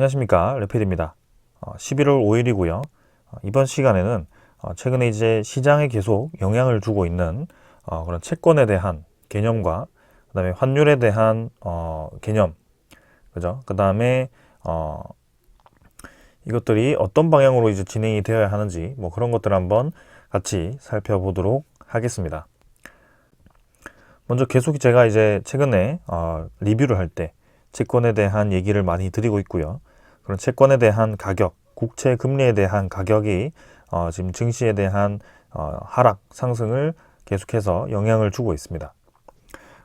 안녕하십니까 레피드입니다. 어, 11월 5일이고요. 이번 시간에는 어, 최근에 이제 시장에 계속 영향을 주고 있는 어, 그런 채권에 대한 개념과 그다음에 환율에 대한 어, 개념, 그죠? 그다음에 어, 이것들이 어떤 방향으로 이제 진행이 되어야 하는지 뭐 그런 것들 한번 같이 살펴보도록 하겠습니다. 먼저 계속 제가 이제 최근에 어, 리뷰를 할 때 채권에 대한 얘기를 많이 드리고 있고요. 그런 채권에 대한 가격, 국채 금리에 대한 가격이 어, 지금 증시에 대한 어, 하락, 상승을 계속해서 영향을 주고 있습니다.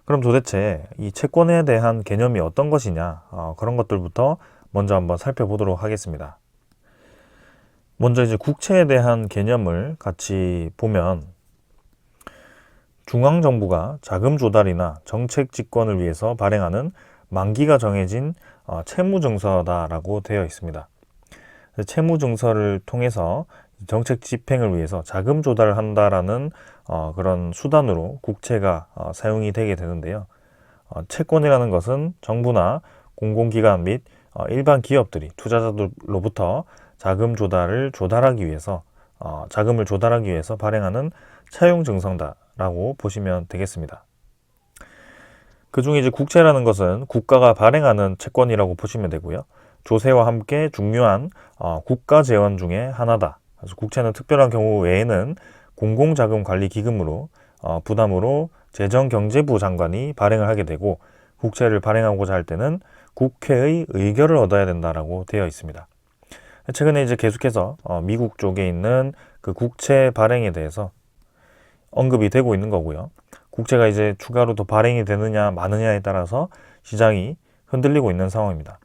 그럼 도대체 이 채권에 대한 개념이 어떤 것이냐 어, 그런 것들부터 먼저 한번 살펴보도록 하겠습니다. 먼저 이제 국채에 대한 개념을 같이 보면 중앙 정부가 자금 조달이나 정책 집권을 위해서 발행하는 만기가 정해진 어, 채무 증서다라고 되어 있습니다. 채무 증서를 통해서 정책 집행을 위해서 자금 조달을 한다라는 어, 그런 수단으로 국채가 어, 사용이 되게 되는데요. 어, 채권이라는 것은 정부나 공공기관 및 어, 일반 기업들이 투자자들로부터 자금 조달을 조달하기 위해서 어, 자금을 조달하기 위해서 발행하는 차용 증서다라고 보시면 되겠습니다. 그 중에 이제 국채라는 것은 국가가 발행하는 채권이라고 보시면 되고요. 조세와 함께 중요한 어, 국가 재원 중에 하나다. 그래서 국채는 특별한 경우 외에는 공공자금관리기금으로 어, 부담으로 재정경제부 장관이 발행을 하게 되고 국채를 발행하고자 할 때는 국회의 의결을 얻어야 된다라고 되어 있습니다. 최근에 이제 계속해서 어, 미국 쪽에 있는 그 국채 발행에 대해서 언급이 되고 있는 거고요. 국채가 이제 추가로 더 발행이 되느냐 마느냐에 따라서 시장이 흔들리고 있는 상황입니다.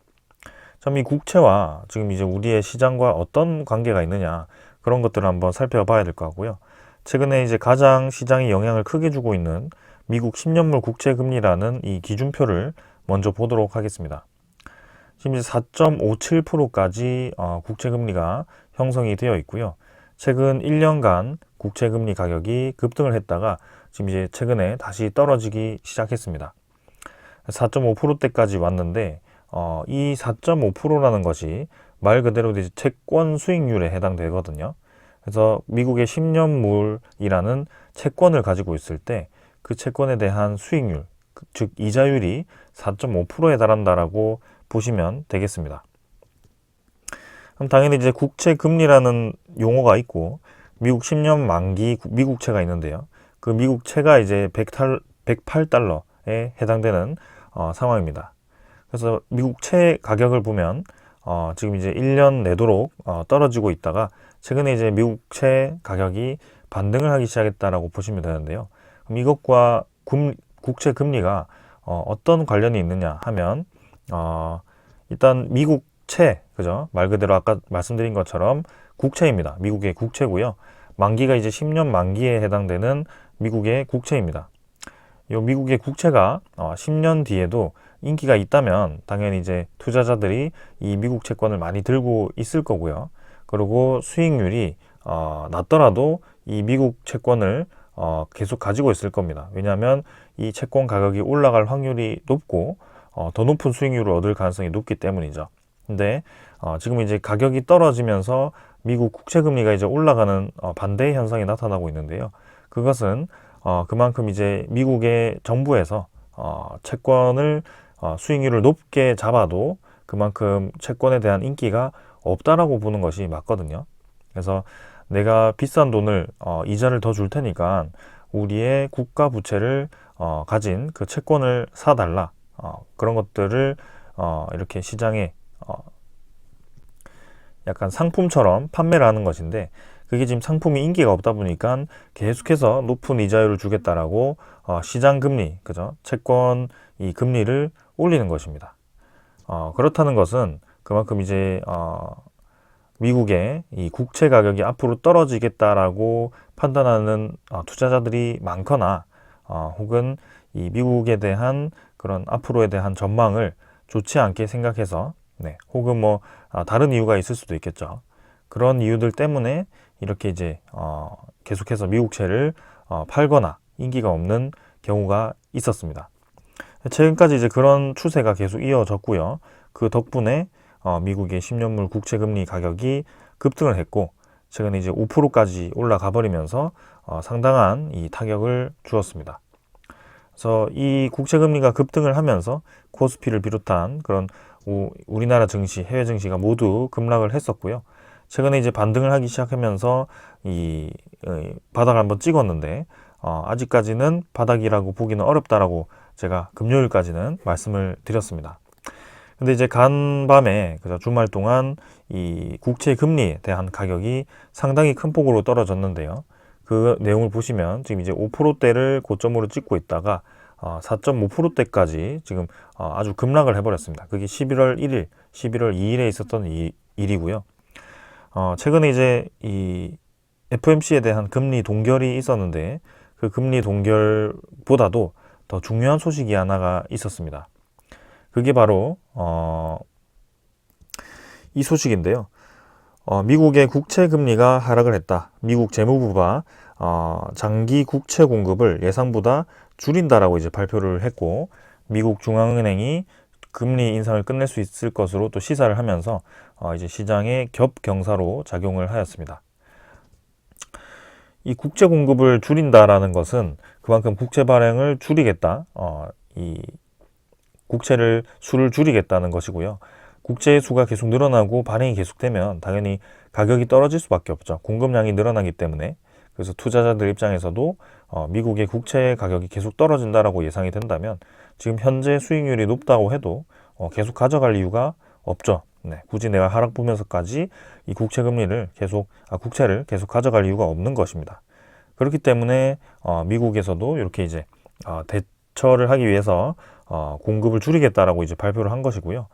참 이 국채와 지금 이제 우리의 시장과 어떤 관계가 있느냐 그런 것들을 한번 살펴봐야 될 것 같고요. 최근에 이제 가장 시장에 영향을 크게 주고 있는 미국 10년물 국채 금리라는 이 기준표를 먼저 보도록 하겠습니다. 지금 이제 4.57%까지 어, 국채 금리가 형성이 되어 있고요. 최근 1년간 국채 금리 가격이 급등을 했다가 지금 이제 최근에 다시 떨어지기 시작했습니다. 4.5%대까지 왔는데 어, 이 4.5%라는 것이 말 그대로 이제 채권 수익률에 해당되거든요. 그래서 미국의 10년물이라는 채권을 가지고 있을 때 그 채권에 대한 수익률, 그즉 이자율이 4.5%에 달한다라고 보시면 되겠습니다. 그럼 당연히 이제 국채 금리라는 용어가 있고 미국 10년 만기 미국채가 있는데요. 그 미국채가 이제 108달러에 해당되는 어, 상황입니다. 그래서 미국채 가격을 보면 어, 지금 이제 1년 내도록 어, 떨어지고 있다가 최근에 이제 미국채 가격이 반등을 하기 시작했다라고 보시면 되는데요. 그럼 이것과 금, 국채 금리가 어, 어떤 관련이 있느냐 하면 어, 일단 미국채 그죠 말 그대로 아까 말씀드린 것처럼 국채입니다. 미국의 국채고요. 만기가 이제 10년 만기에 해당되는 미국의 국채입니다. 이 미국의 국채가 어, 10년 뒤에도 인기가 있다면 당연히 이제 투자자들이 이 미국 채권을 많이 들고 있을 거고요. 그리고 수익률이 어, 낮더라도 이 미국 채권을 어, 계속 가지고 있을 겁니다. 왜냐하면 이 채권 가격이 올라갈 확률이 높고 어, 더 높은 수익률을 얻을 가능성이 높기 때문이죠. 근데 어, 지금 이제 가격이 떨어지면서 미국 국채 금리가 이제 올라가는 어, 반대의 현상이 나타나고 있는데요. 그것은 어, 그만큼 이제 미국의 정부에서 어, 채권을 어, 수익률을 높게 잡아도 그만큼 채권에 대한 인기가 없다라고 보는 것이 맞거든요. 그래서 내가 비싼 돈을 어, 이자를 더 줄 테니까 우리의 국가 부채를 어, 가진 그 채권을 사달라 어, 그런 것들을 어, 이렇게 시장에 어, 약간 상품처럼 판매를 하는 것인데 그게 지금 상품이 인기가 없다 보니까 계속해서 높은 이자율을 주겠다라고 어, 시장 금리 그죠 채권 이 금리를 올리는 것입니다. 어, 그렇다는 것은 그만큼 이제 어, 미국의 이 국채 가격이 앞으로 떨어지겠다라고 판단하는 어, 투자자들이 많거나 어, 혹은 이 미국에 대한 그런 앞으로에 대한 전망을 좋지 않게 생각해서 네, 혹은 뭐 아, 다른 이유가 있을 수도 있겠죠. 그런 이유들 때문에 이렇게 이제 어, 계속해서 미국채를 어, 팔거나 인기가 없는 경우가 있었습니다. 최근까지 이제 그런 추세가 계속 이어졌고요. 그 덕분에 어, 미국의 10년물 국채 금리 가격이 급등을 했고 최근에 이제 5%까지 올라가 버리면서 어, 상당한 이 타격을 주었습니다. 그래서 이 국채 금리가 급등을 하면서 코스피를 비롯한 그런 우, 우리나라 증시, 해외 증시가 모두 급락을 했었고요. 최근에 이제 반등을 하기 시작하면서 이, 이 바닥을 한번 찍었는데 어, 아직까지는 바닥이라고 보기는 어렵다라고 제가 금요일까지는 말씀을 드렸습니다. 근데 이제 간밤에 그죠 주말 동안 이 국채 금리에 대한 가격이 상당히 큰 폭으로 떨어졌는데요. 그 내용을 보시면 지금 이제 5%대를 고점으로 찍고 있다가 어, 4.5%대까지 지금 어, 아주 급락을 해버렸습니다. 그게 11월 1일, 11월 2일에 있었던 이, 일이고요. 어, 최근에 이제 이 FMC에 대한 금리 동결이 있었는데 그 금리 동결보다도 더 중요한 소식이 하나가 있었습니다. 그게 바로 어, 이 소식인데요. 어, 미국의 국채 금리가 하락을 했다. 미국 재무부가 어, 장기 국채 공급을 예상보다 줄인다라고 이제 발표를 했고 미국 중앙은행이 금리 인상을 끝낼 수 있을 것으로 또 시사를 하면서 어, 이제 시장의 겹경사로 작용을 하였습니다. 이 국채 공급을 줄인다라는 것은 그만큼 국채 발행을 줄이겠다. 어, 이 국채를 수를 줄이겠다는 것이고요. 국채의 수가 계속 늘어나고 발행이 계속되면 당연히 가격이 떨어질 수밖에 없죠. 공급량이 늘어나기 때문에. 그래서 투자자들 입장에서도 어, 미국의 국채 가격이 계속 떨어진다라고 예상이 된다면 지금 현재 수익률이 높다고 해도 어, 계속 가져갈 이유가 없죠. 네, 굳이 내가 하락 보면서까지 이 국채 금리를 계속 아, 국채를 계속 가져갈 이유가 없는 것입니다. 그렇기 때문에 어, 미국에서도 이렇게 이제 어, 대처를 하기 위해서 어, 공급을 줄이겠다라고 이제 발표를 한 것이고요.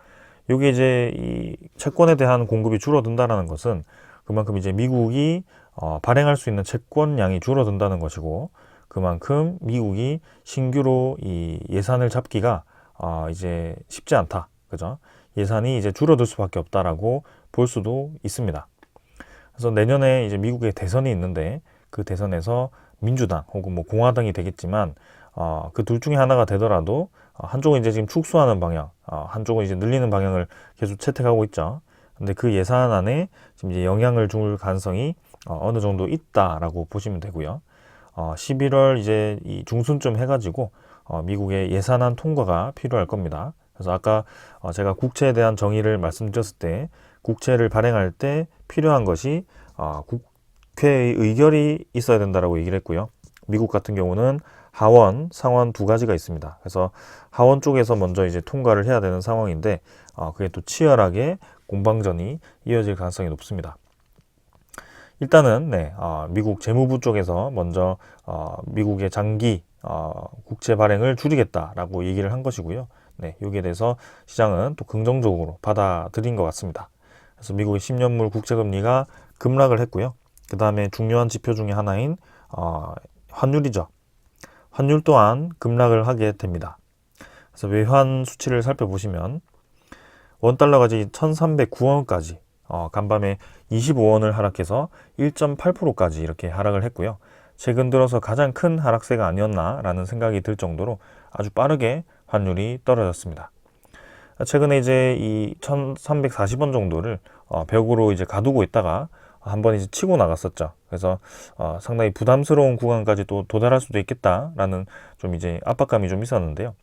여기 이제 이 채권에 대한 공급이 줄어든다라는 것은 그만큼 이제 미국이 어, 발행할 수 있는 채권량이 줄어든다는 것이고 그만큼 미국이 신규로 이 예산을 잡기가 어, 이제 쉽지 않다. 그죠? 예산이 이제 줄어들 수밖에 없다라고 볼 수도 있습니다. 그래서 내년에 이제 미국의 대선이 있는데 그 대선에서 민주당 혹은 뭐 공화당이 되겠지만 어, 그 둘 중에 하나가 되더라도 어, 한쪽은 이제 지금 축소하는 방향, 어, 한쪽은 이제 늘리는 방향을 계속 채택하고 있죠. 근데 그 예산안에 지금 이제 영향을 줄 가능성이 어, 어느 정도 있다라고 보시면 되고요. 어, 11월 이제 이 중순쯤 해가지고 어, 미국의 예산안 통과가 필요할 겁니다. 그래서 아까 어, 제가 국채에 대한 정의를 말씀드렸을 때 국채를 발행할 때 필요한 것이 어, 국회의 의결이 있어야 된다라고 얘기를 했고요. 미국 같은 경우는 하원, 상원 두 가지가 있습니다. 그래서 하원 쪽에서 먼저 이제 통과를 해야 되는 상황인데 어, 그게 또 치열하게 공방전이 이어질 가능성이 높습니다. 일단은 네, 어, 미국 재무부 쪽에서 먼저 어, 미국의 장기 어, 국채 발행을 줄이겠다라고 얘기를 한 것이고요. 네, 여기에 대해서 시장은 또 긍정적으로 받아들인 것 같습니다. 그래서 미국의 10년물 국채 금리가 급락을 했고요. 그 다음에 중요한 지표 중에 하나인 어, 환율이죠. 환율 또한 급락을 하게 됩니다. 그래서 외환 수치를 살펴보시면 원달러가 지금 1,309원까지 어, 간밤에 25원을 하락해서 1.8%까지 이렇게 하락을 했고요. 최근 들어서 가장 큰 하락세가 아니었나라는 생각이 들 정도로 아주 빠르게 환율이 떨어졌습니다. 최근에 이제 이 1,340원 정도를 어, 벽으로 이제 가두고 있다가 한번 이제 치고 나갔었죠. 그래서 어, 상당히 부담스러운 구간까지 또 도달할 수도 있겠다라는 좀 이제 압박감이 좀 있었는데요.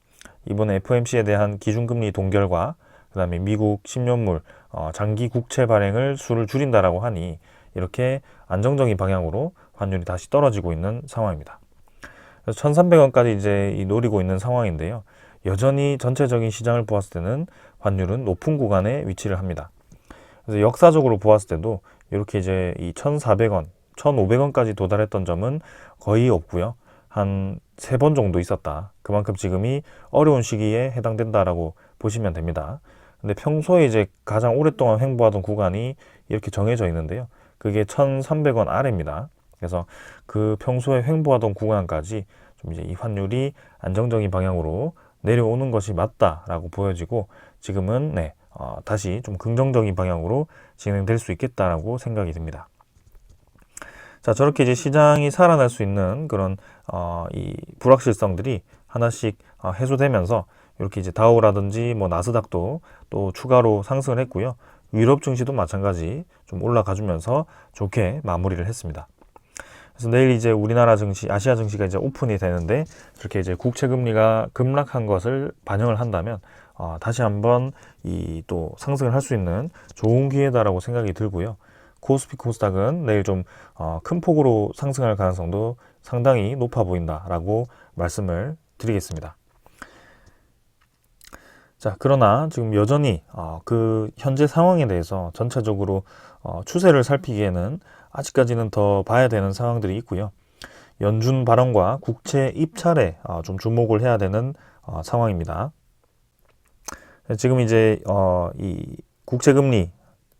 이번에 FOMC에 대한 기준금리 동결과 그다음에 미국 10년물 어, 장기 국채 발행을 수를 줄인다라고 하니 이렇게 안정적인 방향으로 환율이 다시 떨어지고 있는 상황입니다. 그래서 1,300원까지 이제 이 노리고 있는 상황인데요. 여전히 전체적인 시장을 보았을 때는 환율은 높은 구간에 위치를 합니다. 그래서 역사적으로 보았을 때도 이렇게 이제 이 1,400원, 1,500원까지 도달했던 점은 거의 없고요. 한 세 번 정도 있었다. 그만큼 지금이 어려운 시기에 해당된다라고 보시면 됩니다. 근데 평소에 이제 가장 오랫동안 횡보하던 구간이 이렇게 정해져 있는데요. 그게 1,300원 아래입니다. 그래서 그 평소에 횡보하던 구간까지 좀 이제 이 환율이 안정적인 방향으로 내려오는 것이 맞다라고 보여지고 지금은 네, 어, 다시 좀 긍정적인 방향으로 진행될 수 있겠다라고 생각이 듭니다. 자, 저렇게 이제 시장이 살아날 수 있는 그런 어, 이 불확실성들이 하나씩 어, 해소되면서 이렇게 이제 다우라든지 뭐 나스닥도 또 추가로 상승을 했고요. 유럽 증시도 마찬가지 좀 올라가 주면서 좋게 마무리를 했습니다. 그래서 내일 이제 우리나라 증시, 아시아 증시가 이제 오픈이 되는데 그렇게 이제 국채 금리가 급락한 것을 반영을 한다면 어, 다시 한번 이 또 상승을 할 수 있는 좋은 기회다라고 생각이 들고요. 코스피 코스닥은 내일 좀 어, 큰 폭으로 상승할 가능성도 상당히 높아 보인다라고 말씀을 드리겠습니다. 자, 그러나 지금 여전히 어, 그 현재 상황에 대해서 전체적으로 어, 추세를 살피기에는 아직까지는 더 봐야 되는 상황들이 있고요. 연준 발언과 국채 입찰에 어, 좀 주목을 해야 되는 어, 상황입니다. 지금 이제 어, 이 국채 금리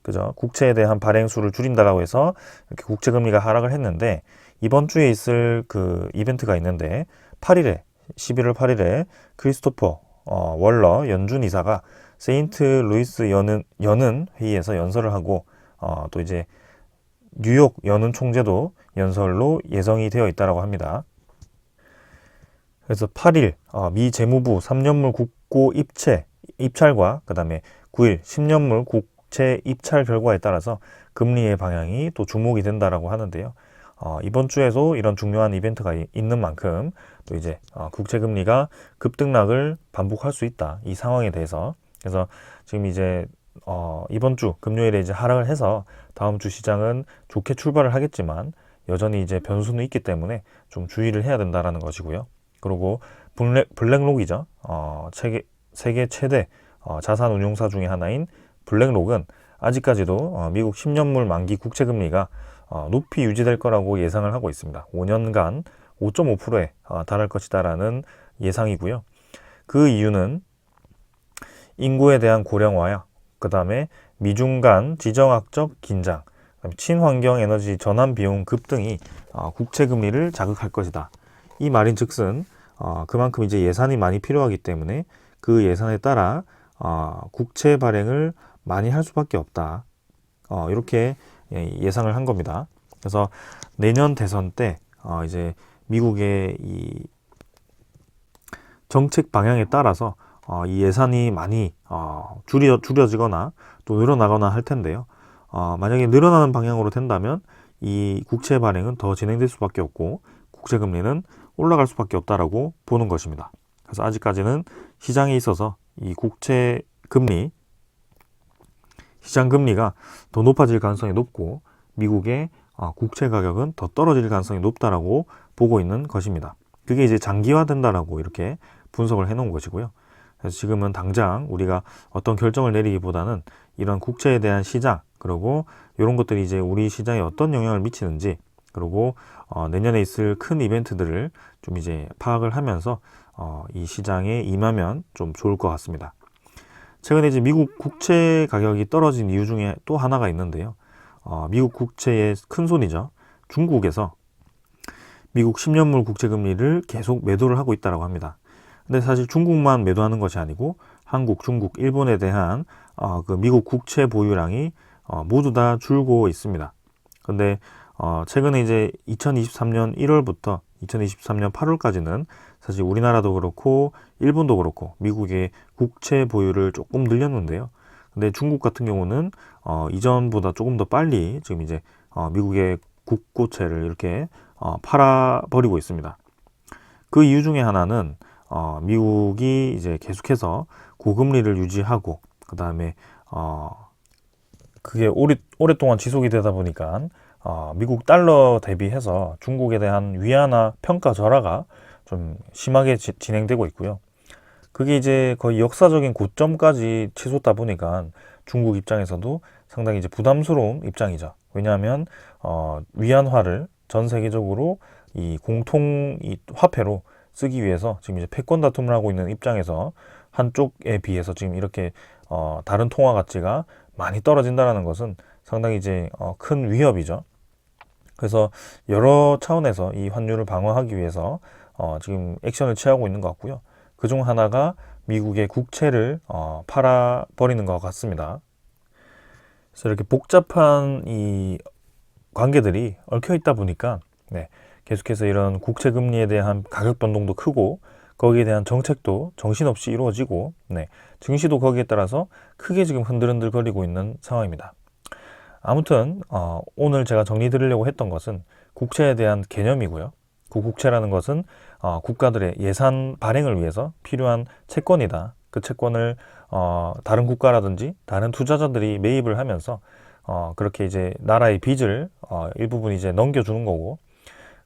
그죠? 국채에 대한 발행 수를 줄인다라고 해서 이렇게 국채 금리가 하락을 했는데 이번 주에 있을 그 이벤트가 있는데 8일에 11월 8일에 크리스토퍼 어, 월러 연준 이사가 세인트 루이스 여는 여는 회의에서 연설을 하고 어, 또 이제 뉴욕 연은 총재도 연설로 예정이 되어 있다라고 합니다. 그래서 8일 어, 미 재무부 3년물 국고 입채 입찰과 그다음에 9일 10년물 국채 입찰 결과에 따라서 금리의 방향이 또 주목이 된다라고 하는데요. 어, 이번 주에도 이런 중요한 이벤트가 이- 있는 만큼 또 이제 어, 국채 금리가 급등락을 반복할 수 있다 이 상황에 대해서 그래서 지금 이제 어, 이번 주 금요일에 이제 하락을 해서 다음 주 시장은 좋게 출발을 하겠지만 여전히 이제 변수는 있기 때문에 좀 주의를 해야 된다라는 것이고요. 그리고 블랙, 블랙록이죠. 어, 세계, 세계 최대 어, 자산 운용사 중에 하나인 블랙록은 아직까지도 어, 미국 10년물 만기 국채 금리가 어, 높이 유지될 거라고 예상을 하고 있습니다. 5년간 5.5%에 어, 달할 것이다라는 예상이고요. 그 이유는 인구에 대한 고령화야, 그 다음에 미중 간 지정학적 긴장, 친환경 에너지 전환 비용 급등이 어, 국채 금리를 자극할 것이다. 이 말인즉슨 어, 그만큼 이제 예산이 많이 필요하기 때문에 그 예산에 따라 어, 국채 발행을 많이 할 수밖에 없다. 어, 이렇게 예, 예상을 한 겁니다. 그래서 내년 대선 때 어, 이제 미국의 이 정책 방향에 따라서 어, 이 예산이 많이 어, 줄여, 줄여지거나 또 늘어나거나 할 텐데요. 어, 만약에 늘어나는 방향으로 된다면 이 국채 발행은 더 진행될 수밖에 없고 국채 금리는 올라갈 수밖에 없다라고 보는 것입니다. 그래서 아직까지는 시장에 있어서 이 국채 금리 시장 금리가 더 높아질 가능성이 높고 미국의 어, 국채 가격은 더 떨어질 가능성이 높다라고 보고 있는 것입니다. 그게 이제 장기화된다라고 이렇게 분석을 해놓은 것이고요. 그래서 지금은 당장 우리가 어떤 결정을 내리기보다는 이런 국채에 대한 시장 그리고 이런 것들이 이제 우리 시장에 어떤 영향을 미치는지 그리고 어, 내년에 있을 큰 이벤트들을 좀 이제 파악을 하면서 어, 이 시장에 임하면 좀 좋을 것 같습니다. 최근에 이제 미국 국채 가격이 떨어진 이유 중에 또 하나가 있는데요. 어, 미국 국채의 큰 손이죠. 중국에서 미국 10년물 국채 금리를 계속 매도를 하고 있다고 합니다. 근데 사실 중국만 매도하는 것이 아니고 한국, 중국, 일본에 대한 어, 그 미국 국채 보유량이 어, 모두 다 줄고 있습니다. 근데 어, 최근에 이제 2023년 1월부터 2023년 8월까지는 사실 우리나라도 그렇고 일본도 그렇고 미국의 국채 보유를 조금 늘렸는데요. 근데 중국 같은 경우는 어, 이전보다 조금 더 빨리 지금 이제 어, 미국의 국고채를 이렇게 어, 팔아버리고 있습니다. 그 이유 중에 하나는 어, 미국이 이제 계속해서 고금리를 유지하고 그 다음에 어, 그게 오래, 오랫동안 지속이 되다 보니까 어, 미국 달러 대비해서 중국에 대한 위안화 평가 절하가 좀 심하게 지- 진행되고 있고요. 그게 이제 거의 역사적인 고점까지 치솟다 보니까 중국 입장에서도 상당히 이제 부담스러운 입장이죠. 왜냐하면 어, 위안화를 전 세계적으로 이 공통 이 화폐로 쓰기 위해서 지금 이제 패권 다툼을 하고 있는 입장에서 한쪽에 비해서 지금 이렇게 어, 다른 통화 가치가 많이 떨어진다라는 것은 상당히 이제 어, 큰 위협이죠. 그래서 여러 차원에서 이 환율을 방어하기 위해서 어, 지금 액션을 취하고 있는 것 같고요. 그 중 하나가 미국의 국채를 어, 팔아 버리는 것 같습니다. 그래서 이렇게 복잡한 이 관계들이 얽혀 있다 보니까 네, 계속해서 이런 국채 금리에 대한 가격 변동도 크고 거기에 대한 정책도 정신없이 이루어지고 네, 증시도 거기에 따라서 크게 지금 흔들흔들 거리고 있는 상황입니다. 아무튼 어, 오늘 제가 정리 드리려고 했던 것은 국채에 대한 개념이고요. 그 국채라는 것은 어, 국가들의 예산 발행을 위해서 필요한 채권이다. 그 채권을 어, 다른 국가라든지 다른 투자자들이 매입을 하면서 어, 그렇게 이제 나라의 빚을 어, 일부분 이제 넘겨주는 거고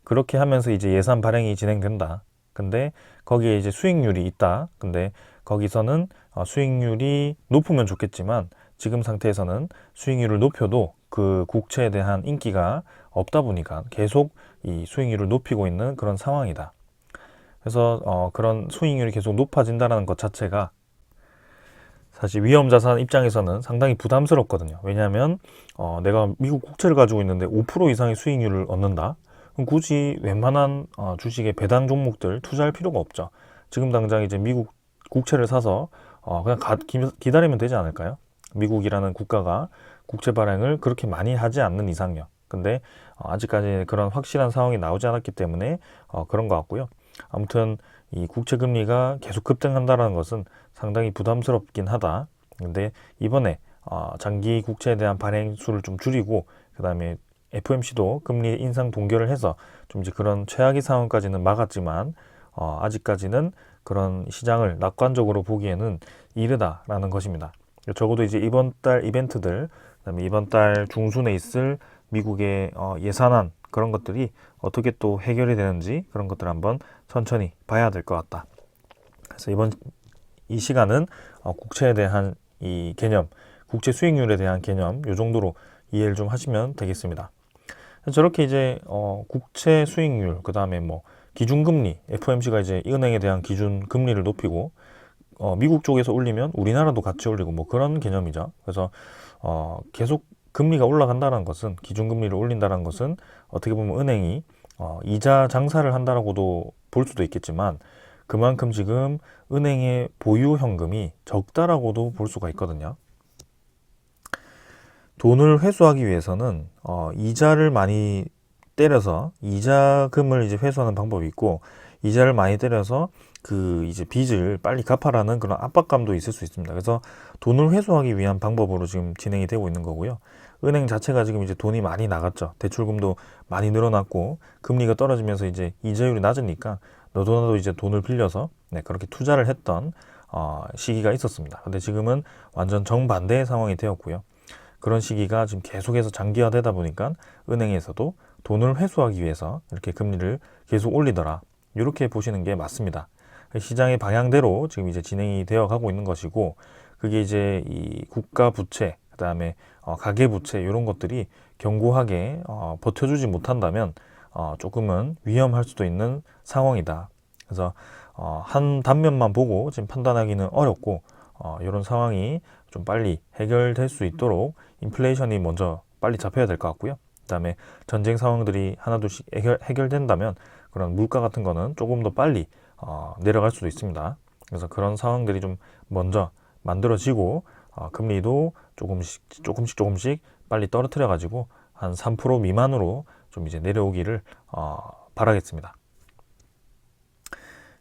그렇게 하면서 이제 예산 발행이 진행된다. 근데 거기에 이제 수익률이 있다. 근데 거기서는 어, 수익률이 높으면 좋겠지만 지금 상태에서는 수익률을 높여도 그 국채에 대한 인기가 없다 보니까 계속 이 수익률을 높이고 있는 그런 상황이다. 그래서 어, 그런 수익률이 계속 높아진다는 것 자체가 사실 위험 자산 입장에서는 상당히 부담스럽거든요. 왜냐하면 어, 내가 미국 국채를 가지고 있는데 5% 이상의 수익률을 얻는다. 그럼 굳이 웬만한 어, 주식의 배당 종목들 투자할 필요가 없죠. 지금 당장 이제 미국 국채를 사서 어, 그냥 가, 기, 기다리면 되지 않을까요? 미국이라는 국가가 국채 발행을 그렇게 많이 하지 않는 이상요. 근데 어, 아직까지 그런 확실한 상황이 나오지 않았기 때문에 어, 그런 것 같고요. 아무튼 이 국채 금리가 계속 급등한다는 것은 상당히 부담스럽긴 하다. 근데 이번에 어, 장기 국채에 대한 발행 수를 좀 줄이고 그다음에 FMC도 금리 인상 동결을 해서 좀 이제 그런 최악의 상황까지는 막았지만 어, 아직까지는 그런 시장을 낙관적으로 보기에는 이르다라는 것입니다. 적어도 이제 이번 달 이벤트들, 그다음에 이번 달 중순에 있을 미국의 어, 예산안 그런 것들이 어떻게 또 해결이 되는지 그런 것들 한번 천천히 봐야 될 것 같다. 그래서 이번 이 시간은 어, 국채에 대한 이 개념, 국채 수익률에 대한 개념 요 정도로 이해를 좀 하시면 되겠습니다. 저렇게 이제 어, 국채 수익률 그 다음에 뭐 기준금리 FOMC가 이제 은행에 대한 기준 금리를 높이고 어, 미국 쪽에서 올리면 우리나라도 같이 올리고 뭐 그런 개념이죠. 그래서 어, 계속 금리가 올라간다는 것은 기준금리를 올린다는 것은 어떻게 보면 은행이 어, 이자 장사를 한다라고도 볼 수도 있겠지만 그만큼 지금 은행의 보유 현금이 적다라고도 볼 수가 있거든요. 돈을 회수하기 위해서는 어, 이자를 많이 때려서 이자금을 이제 회수하는 방법이 있고 이자를 많이 때려서 그 이제 빚을 빨리 갚아라는 그런 압박감도 있을 수 있습니다. 그래서 돈을 회수하기 위한 방법으로 지금 진행이 되고 있는 거고요. 은행 자체가 지금 이제 돈이 많이 나갔죠. 대출금도 많이 늘어났고 금리가 떨어지면서 이제 이자율이 낮으니까 너도 나도 이제 돈을 빌려서 네, 그렇게 투자를 했던 어, 시기가 있었습니다. 근데 지금은 완전 정반대의 상황이 되었고요. 그런 시기가 지금 계속해서 장기화되다 보니까 은행에서도 돈을 회수하기 위해서 이렇게 금리를 계속 올리더라. 이렇게 보시는 게 맞습니다. 시장의 방향대로 지금 이제 진행이 되어 가고 있는 것이고 그게 이제 이 국가 부채 그 다음에 어, 가계 부채 이런 것들이 견고하게 어, 버텨주지 못한다면 어, 조금은 위험할 수도 있는 상황이다. 그래서 어, 한 단면만 보고 지금 판단하기는 어렵고 어, 이런 상황이 좀 빨리 해결될 수 있도록 인플레이션이 먼저 빨리 잡혀야 될 것 같고요. 그다음에 전쟁 상황들이 하나둘씩 해결, 해결된다면 그런 물가 같은 거는 조금 더 빨리 어, 내려갈 수도 있습니다. 그래서 그런 상황들이 좀 먼저 만들어지고 어, 금리도 조금씩 조금씩 조금씩 빨리 떨어뜨려 가지고 한 3% 미만으로 좀 이제 내려오기를 어, 바라겠습니다.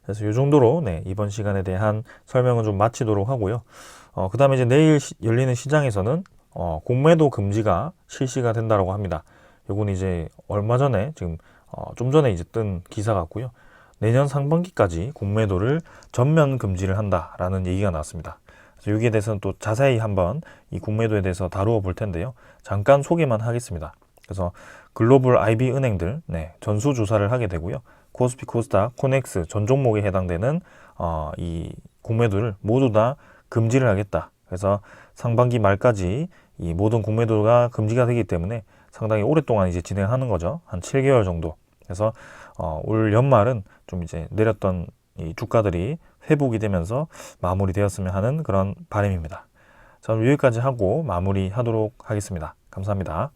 그래서 이 정도로 네, 이번 시간에 대한 설명은 좀 마치도록 하고요. 어, 그 다음에 이제 내일 시, 열리는 시장에서는 어, 공매도 금지가 실시가 된다고 합니다. 요건 이제 얼마 전에 지금 어, 좀 전에 이제 뜬 기사 같고요. 내년 상반기까지 공매도를 전면 금지를 한다라는 얘기가 나왔습니다. 여기에 대해서는 또 자세히 한번 이 공매도에 대해서 다루어 볼 텐데요. 잠깐 소개만 하겠습니다. 그래서 글로벌 IB 은행들 네, 전수 조사를 하게 되고요. 코스피, 코스닥, 코넥스 전 종목에 해당되는 어, 이 공매도를 모두 다 금지를 하겠다. 그래서 상반기 말까지 이 모든 공매도가 금지가 되기 때문에 상당히 오랫동안 이제 진행하는 거죠. 한 7개월 정도. 그래서 어, 올 연말은 좀 이제 내렸던 이 주가들이 회복이 되면서 마무리되었으면 하는 그런 바람입니다. 저는 여기까지 하고 마무리하도록 하겠습니다. 감사합니다.